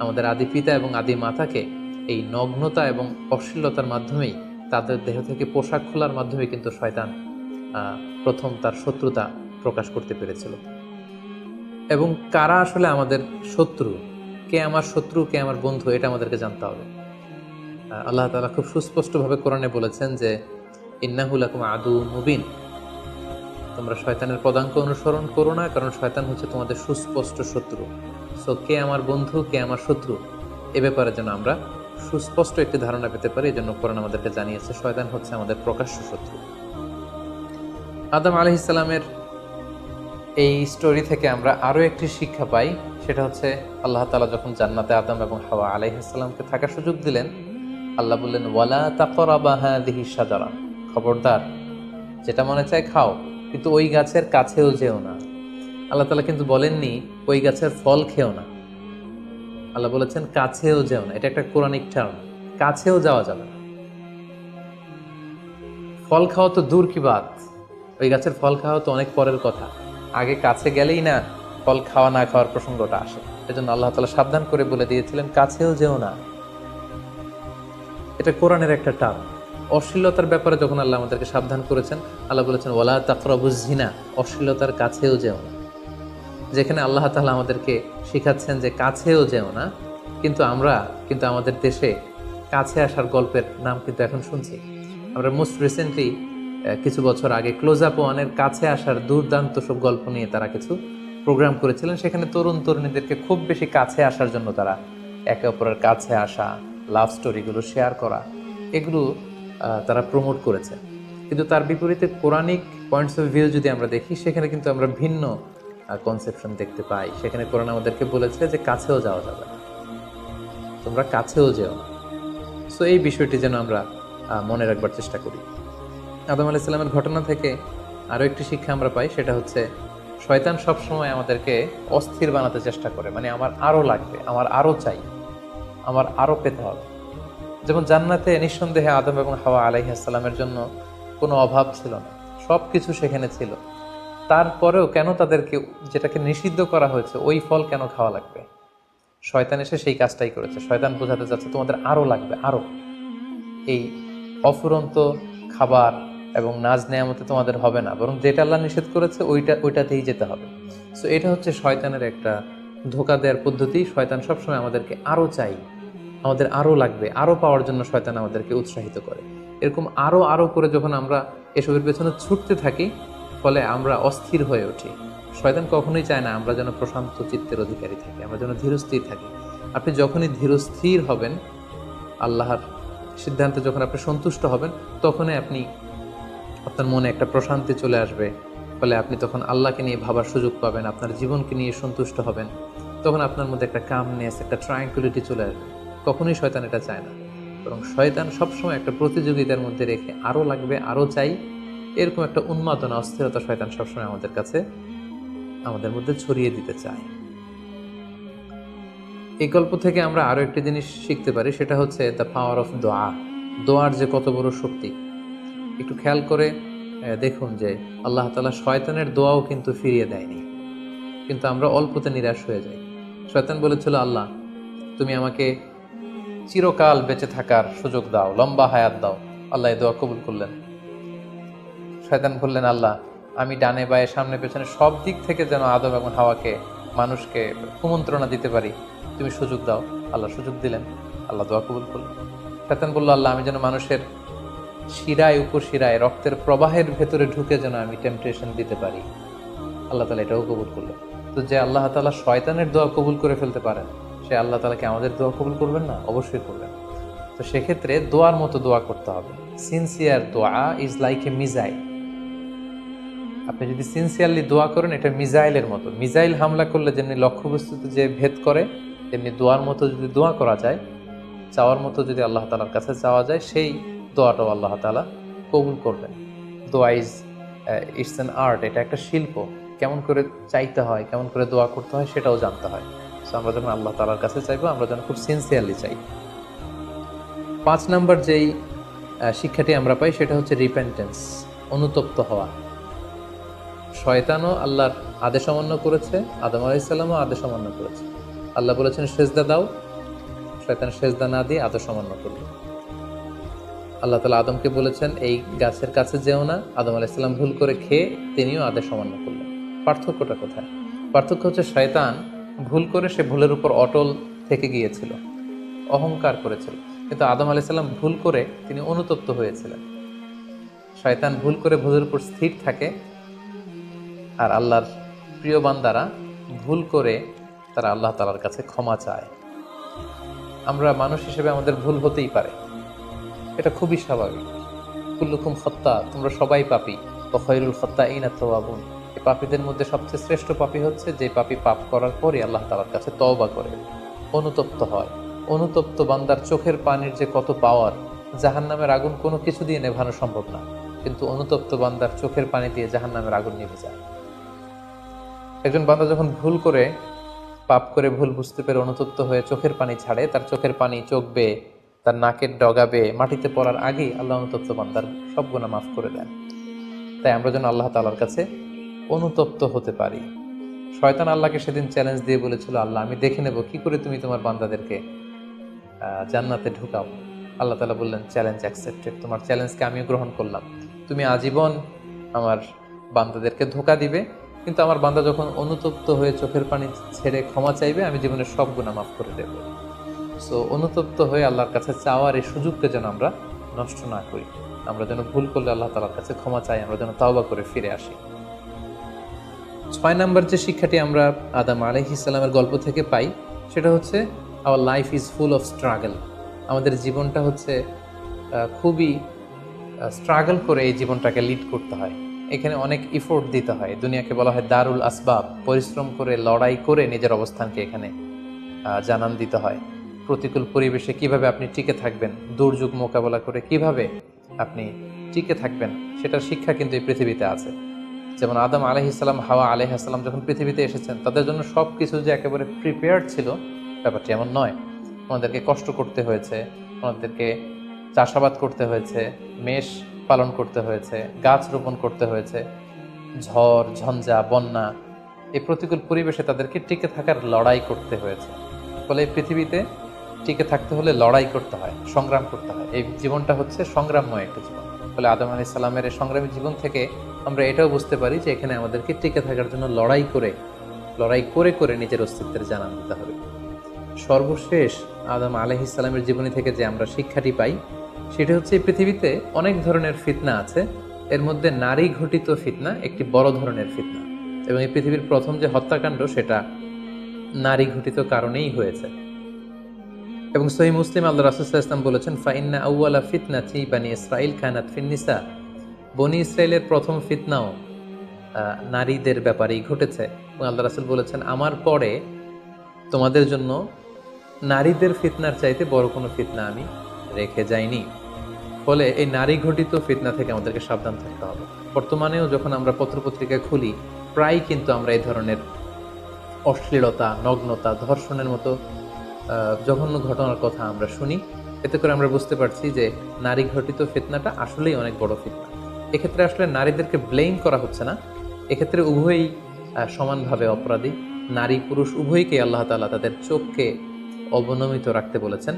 আমাদের আদি পিতা এবং আদি মাতাকে এই নগ্নতা এবং অশ্লীলতার মাধ্যমেই তাদের দেহ থেকে পোশাক খোলার মাধ্যমে কিন্তু শয়তান প্রথম তার শত্রুতা প্রকাশ করতে পেরেছিল। এবং কারা আসলে আমাদের শত্রু? কে আমার শত্রু, কে আমার বন্ধু, এটা আমাদেরকে জানতে হবে। আল্লাহ তাআলা খুব সুস্পষ্টভাবে কোরআনে বলেছেন যে ইন্নাহুল আকুম আদু মুবিন। তোমরা শয়তানের পদাঙ্ক অনুসরণ করো না, কারণ শয়তান হচ্ছে তোমাদের সুস্পষ্ট শত্রু। সো কে আমার বন্ধু, কে আমার শত্রু? এ ব্যাপারে যেন আমরা সুস্পষ্ট একটি ধারণা পেতে পারি এই জন্য কোরআন আমাদেরকে জানিয়েছে, শয়তান হচ্ছে আমাদের প্রকাশ্য শত্রু। আদম আলহ ইসলামের এই স্টোরি থেকে আমরা আরও একটি শিক্ষা পাই, সেটা হচ্ছে আল্লাহ তালা যখন জান্নাতে আদম এবং হাওয়া আলাইহিসাল্লামকে থাকার সুযোগ দিলেন, আল্লাহ বললেন, ওয়ালা তাকরাবাহা দিহি সাজারা খবরদার, যেটা মনে চায় খাও, কিন্তু ওই গাছের কাছেও যেও না। আল্লাহ তালা কিন্তু বলেননি, ওই গাছের ফল খেও না। আল্লাহ বলেছেন, কাছেও যেও না। এটা একটা কোরআনিক টার্ম কাছেও যাওয়া যাবে না। ফল খাওয়া তো দূর কি বাদ ওই গাছের ফল খাওয়া তো অনেক পরের কথা। আগে কাছে গেলেই না ফল খাওয়া না খাওয়ার প্রসঙ্গটা আসে। এজন্য আল্লাহ তালা সাবধান করে বলে দিয়েছিলেন, কাছেও যেও না। এটা কোরআনের একটা টার্ম অশ্লীলতার ব্যাপারে যখন আল্লাহ আমাদেরকে সাবধান করেছেন, আল্লাহ বলেছেন ওলা তাকরাবুজিনা অশ্লীলতার কাছেও যেও না। যেখানে আল্লাহ তাআলা আমাদেরকে শিখাচ্ছেন যে কাছেও যেও না, কিন্তু আমরা কিন্তু আমাদের দেশে কাছে আসার গল্পের নাম কিন্তু এখন শুনছি। আমরা মোস্ট রিসেন্টলি কিছু বছর আগে ক্লোজ আপ ওয়ানের কাছে আসার দুর্দান্ত সব গল্প নিয়ে তারা কিছু প্রোগ্রাম করেছিলেন। সেখানে তরুণ তরুণীদেরকে খুব বেশি কাছে আসার জন্য তারা একে অপরের কাছে আসা লাভ স্টোরিগুলো শেয়ার করা, এগুলো তারা প্রমোট করেছে। কিন্তু তার বিপরীতে কোরআনিক পয়েন্টস অফ ভিউ যদি আমরা দেখি, সেখানে কিন্তু আমরা ভিন্ন কনসেপশন দেখতে পাই। সেখানে কোরআন আমাদেরকে বলেছে যে কাছেও যাওয়া যাবে তোমরা কাছেও যেও সো এই বিষয়টি যেন আমরা মনে রাখবার চেষ্টা করি। আদম আলাহ ইসলামের ঘটনা থেকে আরও একটি শিক্ষা আমরা পাই, সেটা হচ্ছে, শয়তান সবসময় আমাদেরকে অস্থির বানাতে চেষ্টা করে। মানে আমার আরও লাগবে, আমার আরও চাই, আমার আরও পেতে হবে। যেমন জান্নাতে নিঃসন্দেহে আদম এবং হাওয়া আলাইহাসাল্লামের জন্য কোনো অভাব ছিল না। সব কিছু সেখানে ছিল। তারপরেও কেন তাদেরকে যেটাকে নিষিদ্ধ করা হয়েছে, ওই ফল কেন খাওয়া লাগবে? শয়তান এসে সেই কাজটাই করেছে। শয়তান বোঝাতে চাচ্ছে, তোমাদের আরও লাগবে আরও এই অফুরন্ত খাবার এবং নাজ নেয়ামতে তোমাদের হবে না, বরং যেটা আল্লাহ নিষেধ করেছে, ওইটা, ওইটাতেই যেতে হবে। সো এটা হচ্ছে শয়তানের একটা ধোকা দেওয়ার পদ্ধতি। শয়তান সবসময় আমাদেরকে আরও চাই, আমাদের আরও লাগবে আরও পাওয়ার জন্য শয়তান আমাদেরকে উৎসাহিত করে। এরকম আরও আরও করে যখন আমরা এসবের পেছনে ছুটতে থাকি ফলে আমরা অস্থির হয়ে উঠি। শয়তান কখনোই চায় না আমরা যেন প্রশান্ত চিত্তের অধিকারী থাকি, আমরা যেন ধীরস্থির থাকি। আপনি যখনই ধীরস্থির হবেন, আল্লাহর সিদ্ধান্তে যখন আপনি সন্তুষ্ট হবেন, তখনই আপনি আপনার মনে একটা প্রশান্তি চলে আসবে। ফলে আপনি তখন আল্লাহকে নিয়ে ভাবার সুযোগ পাবেন, আপনার জীবনকে নিয়ে সন্তুষ্ট হবেন। তখন আপনার মধ্যে একটা কামনেস একটা ট্রাঙ্কুলিটি চলে আসবে। কখনোই শয়তান এটা চায় না। বরং শয়তান সবসময় একটা প্রতিযোগিতার মধ্যে রেখে আরও লাগবে, আরও চাই। এরকম একটা উন্মাদনা, অস্থিরতা শয়তান সবসময় আমাদের কাছে আমাদের মধ্যে ছড়িয়ে দিতে চায়। এই গল্প থেকে আমরা আরও একটি জিনিস শিখতে পারি, সেটা হচ্ছে দ্য পাওয়ার অফ দোয়া দোয়ার যে কত বড় শক্তি। একটু খেয়াল করে দেখুন যে আল্লাহ তালা শয়তানের দোয়াও কিন্তু ফিরিয়ে দেয়নি। কিন্তু আমরা অল্পতে নিরাশ হয়ে যাই। শয়তান বলেছিল, আল্লাহ, তুমি আমাকে চিরকাল বেঁচে থাকার সুযোগ দাও, লম্বা হায়াত দাও। আল্লাহ দোয়া কবুল করলেন। শয়তান বললেন, আল্লাহ, আমি ডানে বায়ে, সামনে পেছনে সব দিক থেকে যেন আদম এবং হাওয়াকে, মানুষকে কুমন্ত্রণা দিতে পারি। তুমি সুযোগ দাও। আল্লাহ সুযোগ দিলেন। আল্লাহ দোয়া কবুল করলেন। শয়তান বলল, আল্লাহ, আমি যেন মানুষের শিরায়, উপশিরায়, রক্তের প্রবাহের ভেতরে ঢুকে যেন আমি টেম্পটেশন দিতে পারি। আল্লাহ তালা এটাও কবুল করলেন। তো যে আল্লাহ তালা শয়তানের দোয়া কবুল করে ফেলতে পারেন, সে আল্লাহ তালাকে আমাদের দোয়া কবুল করবেন না? অবশ্যই করবেন। তো সেক্ষেত্রে দোয়ার মতো দোয়া করতে হবে। সিনসিয়ার দোয়া ইজ লাইক এ মিজাইল আপনি যদি সিনসিয়ারলি দোয়া করেন, এটা মিজাইলের মতো। মিজাইল হামলা করলে যেমনি লক্ষ্যবস্তুতে যে ভেদ করে, তেমনি দোয়ার মতো যদি দোয়া করা যায়, চাওয়ার মতো যদি আল্লাহ তালার কাছে চাওয়া যায়, সেই দোয়াটাও আল্লাহ তালা কবুল করবেন। দোয়া ইজ ইটস অ্যান আর্ট এটা একটা শিল্প। কেমন করে চাইতে হয়, কেমন করে দোয়া করতে হয়, সেটাও জানতে হয়। সো আমরা যখন আল্লাহ তালার কাছে চাইব, আমরা যেন খুব সিনসিয়ারলি চাই। পাঁচ নম্বর যেই শিক্ষাটি আমরা পাই, সেটা হচ্ছে রিপেন্টেন্স অনুতপ্ত হওয়া। শয়তানও আল্লাহর আদেশ অমান্য করেছে, আদম আলাইসাল্লামও আদেশ অমান্য করেছে। আল্লাহ বলেছেন, সেজদা দাও। শয়তান সেজদা না দিয়ে আদেশ সামান্য করল। আল্লাহ তালা আদমকে বলেছেন, এই গাছের কাছে যেও না। আদম আলাইসাল্লাম ভুল করে খেয়ে তিনিও আদেশ সামান্য করলেন। পার্থক্যটা কোথায়? পার্থক্য হচ্ছে, শয়তান ভুল করে সে ভুলের উপর অটল থেকে গিয়েছিল, অহংকার করেছিল। কিন্তু আদম আলাইসাল্লাম ভুল করে তিনি অনুতপ্ত হয়েছিলেন। শয়তান ভুল করে ভুলের উপর স্থির থাকে আর আল্লাহর প্রিয় বান্দারা ভুল করে তারা আল্লাহ তালার কাছে ক্ষমা চায়। আমরা মানুষ হিসেবে আমাদের ভুল হতেই পারে। এটা খুবই স্বাভাবিক। কুল্লুকুম হত্যা তোমরা সবাই পাপি। ও খৈরুল হত্যা এই না তোয়াবুন এই পাপীদের মধ্যে সবচেয়ে শ্রেষ্ঠ পাপী হচ্ছে যে পাপী পাপ করার পরে আল্লাহ তালার কাছে তওবা করে। অনুতপ্ত হয়। অনুতপ্ত বান্দার চোখের পানির যে কত পাওয়ার জাহান নামের আগুন কোনো কিছু দিয়ে নেভানো সম্ভব না। কিন্তু অনুতপ্ত বান্দার চোখের পানি দিয়ে জাহান নামের আগুন নিভে যায়। একজন বান্দা যখন ভুল করে, পাপ করে ভুল বুঝতে পেরে অনুতপ্ত হয়ে চোখের পানি ছাড়ে, তার চোখের পানি চোখ বেয়ে তার নাকের ডগাবে, মাটিতে পড়ার আগেই আল্লাহ অনুতপ্ত বান্দার সব গুণা মাফ করে দেন। তাই আমরা যেন আল্লাহ তালার কাছে অনুতপ্ত হতে পারি। শয়তান আল্লাহকে সেদিন চ্যালেঞ্জ দিয়ে বলেছিল, আল্লাহ, আমি দেখে নেব কি করে তুমি তোমার বান্দাদেরকে জান্নাতে ঢুকাও। আল্লাহ তালা বললেন চ্যালেঞ্জ অ্যাকসেপ্টেড তোমার চ্যালেঞ্জকে আমিও গ্রহণ করলাম। তুমি আজীবন আমার বান্দাদেরকে ধোকা দিবে কিন্তু আমার বান্দা যখন অনুতপ্ত হয়ে চোখের পানি ছেড়ে ক্ষমা চাইবে, আমি জীবনের সব গুণা মাফ করে দেব। সো অনুতপ্ত হয়ে আল্লাহর কাছে চাওয়ার এই সুযোগকে যেন আমরা নষ্ট না করি। আমরা যেন ভুল করলে আল্লাহ তালার কাছে ক্ষমা চাই, আমরা যেন তাওবা করে ফিরে আসি। ছয় নাম্বার যে শিক্ষাটি আমরা আদাম আলহিসাল্লামের গল্প থেকে পাই, সেটা হচ্ছে our life is full of struggle আমাদের জীবনটা হচ্ছে খুবই স্ট্রাগল করে এই জীবনটাকে লিড করতে হয়। এখানে অনেক ইফোর্ট দিতে হয়। দুনিয়াকে বলা হয় দারুল আসবাব। পরিশ্রম করে, লড়াই করে নিজের অবস্থানকে এখানে জানান দিতে হয়। প্রতিকূল পরিবেশে কীভাবে আপনি টিকে থাকবেন, দুর্যোগ মোকাবেলা করে কীভাবে আপনি টিকে থাকবেন, সেটার শিক্ষা কিন্তু এই পৃথিবীতে আছে। যেমন আদম আলহিসাল্লাম হাওয়া আলহিহাস্লাম যখন পৃথিবীতে এসেছেন, তাদের জন্য সব কিছু যে একেবারে প্রিপেয়ার্ড ছিল, ব্যাপারটি এমন নয়। ওনাদেরকে কষ্ট করতে হয়েছে, ওনাদেরকে চাষাবাদ করতে হয়েছে, মেষ পালন করতে হয়েছে, গাছ রোপণ করতে হয়েছে, ঝড়, ঝঞ্ঝা, বন্যা, এই প্রতিকূল পরিবেশে তাদেরকে টিকে থাকার লড়াই করতে হয়েছে। ফলে পৃথিবীতে টিকে থাকতে হলে লড়াই করতে হয়, সংগ্রাম করতে হয়। এই জীবনটা হচ্ছে সংগ্রামময় একটা জীবন। ফলে আদম আলি সাল্লামের এই সংগ্রামী জীবন থেকে আমরা এটাও বুঝতে পারি যে এখানে আমাদেরকে টিকে থাকার জন্য লড়াই করে লড়াই করে করে নিজের অস্তিত্বের জানান দিতে হবে। সর্বশেষ আদম আলহি সালামের জীবনী থেকে যে আমরা শিক্ষাটি পাই সেটা হচ্ছে পৃথিবীতে অনেক ধরনের ফিতনা আছে। এর মধ্যে নারী ঘটিত ফিতনা একটি বড় ধরনের ফিতনা। এবং এই পৃথিবীর প্রথম যে হত্যাকাণ্ড সেটা নারী ঘটিত কারণেই হয়েছে। এবং সহি মুসলিম আল্লাহ রাসুল্লাহ ইসলাম বলেছেন, ফাইন্না আউ্লা ফিতনা থি বানি ইসরাইল খানাত ফিন্নিসা বনি ইসরায়েলের প্রথম ফিতনাও নারীদের ব্যাপারেই ঘটেছে। এবং আল্লাহ রাসুল বলেছেন, আমার পরে তোমাদের জন্য নারীদের ফিতনার চাইতে বড় কোনো ফিতনা আমি রেখে যাইনি। ফলে এই নারী ঘটিত ফিতনা থেকে আমাদেরকে সাবধান থাকতে হবে। বর্তমানেও যখন আমরা পত্রপত্রিকা খুলি প্রায় কিন্তু আমরা এই ধরনের অশ্লীলতা, নগ্নতা, ধর্ষণের মতো জঘন্য ঘটনার কথা আমরা শুনি। এতে করে আমরা বুঝতে পারছি যে নারী ঘটিত ফিতনাটা আসলেই অনেক বড় ফিতনা। এক্ষেত্রে আসলে নারীদেরকে ব্লেম করা হচ্ছে না। এক্ষেত্রে উভয়ই সমানভাবে অপরাধী। নারী পুরুষ উভয়কে আল্লাহ তাআলা তাদের চোখকে অবনমিত রাখতে বলেছেন।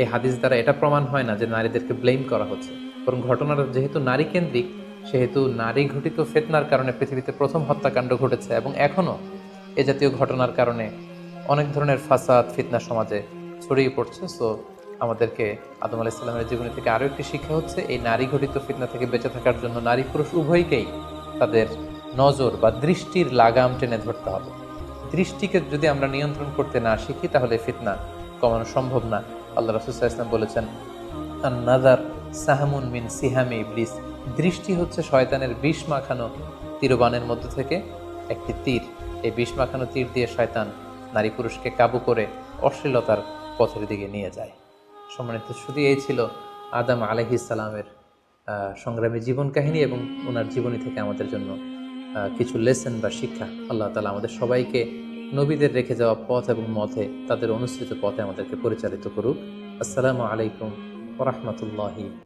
এই হাদিস দ্বারা এটা প্রমাণ হয় না যে নারীদেরকে ব্লেম করা হচ্ছে। বরং ঘটনাটা যেহেতু নারী কেন্দ্রিক সেহেতু নারী ঘটিত ফেতনার কারণে পৃথিবীতে প্রথম হত্যাকাণ্ড ঘটেছে এবং এখনও এ জাতীয় ঘটনার কারণে অনেক ধরনের ফাসাদ, ফিতনা সমাজে ছড়িয়ে পড়ছে। সো আমাদেরকে আদম আলাহ ইসলামের জীবনী থেকে আরও একটি শিক্ষা হচ্ছে, এই নারী ঘটিত ফিতনা থেকে বেঁচে থাকার জন্য নারী পুরুষ উভয়কেই তাদের নজর বা দৃষ্টির লাগাম টেনে ধরতে হবে। দৃষ্টিকে যদি আমরা নিয়ন্ত্রণ করতে না শিখি, তাহলে ফিতনা কমানো সম্ভব না। আল্লাহ রসুল্লাহ ইসলাম বলেছেন নাজার সাহামুন মিন সিহামে ইবলিস। দৃষ্টি হচ্ছে শয়তানের বিষ মাখানো তীরবানের মধ্য থেকে একটি তীর। এই বিষ মাখানো তীর দিয়ে শয়তান নারী পুরুষকে কাবু করে অশ্লীলতার পথের দিকে নিয়ে যায়। সম্মানিত, শুধু এই ছিল আদম আলহিসালামের সংগ্রামী জীবন কাহিনী এবং ওনার জীবনী থেকে আমাদের জন্য কিছু লেসন বা শিক্ষা। আল্লাহ তালা আমাদের সবাইকে নবীদের রেখে যাওয়া পথ এবং মথে তাদের অনুসৃত পথে আমাদেরকে পরিচালিত করুক। আসসালামু আলাইকুম ওরহমতুল্লাহি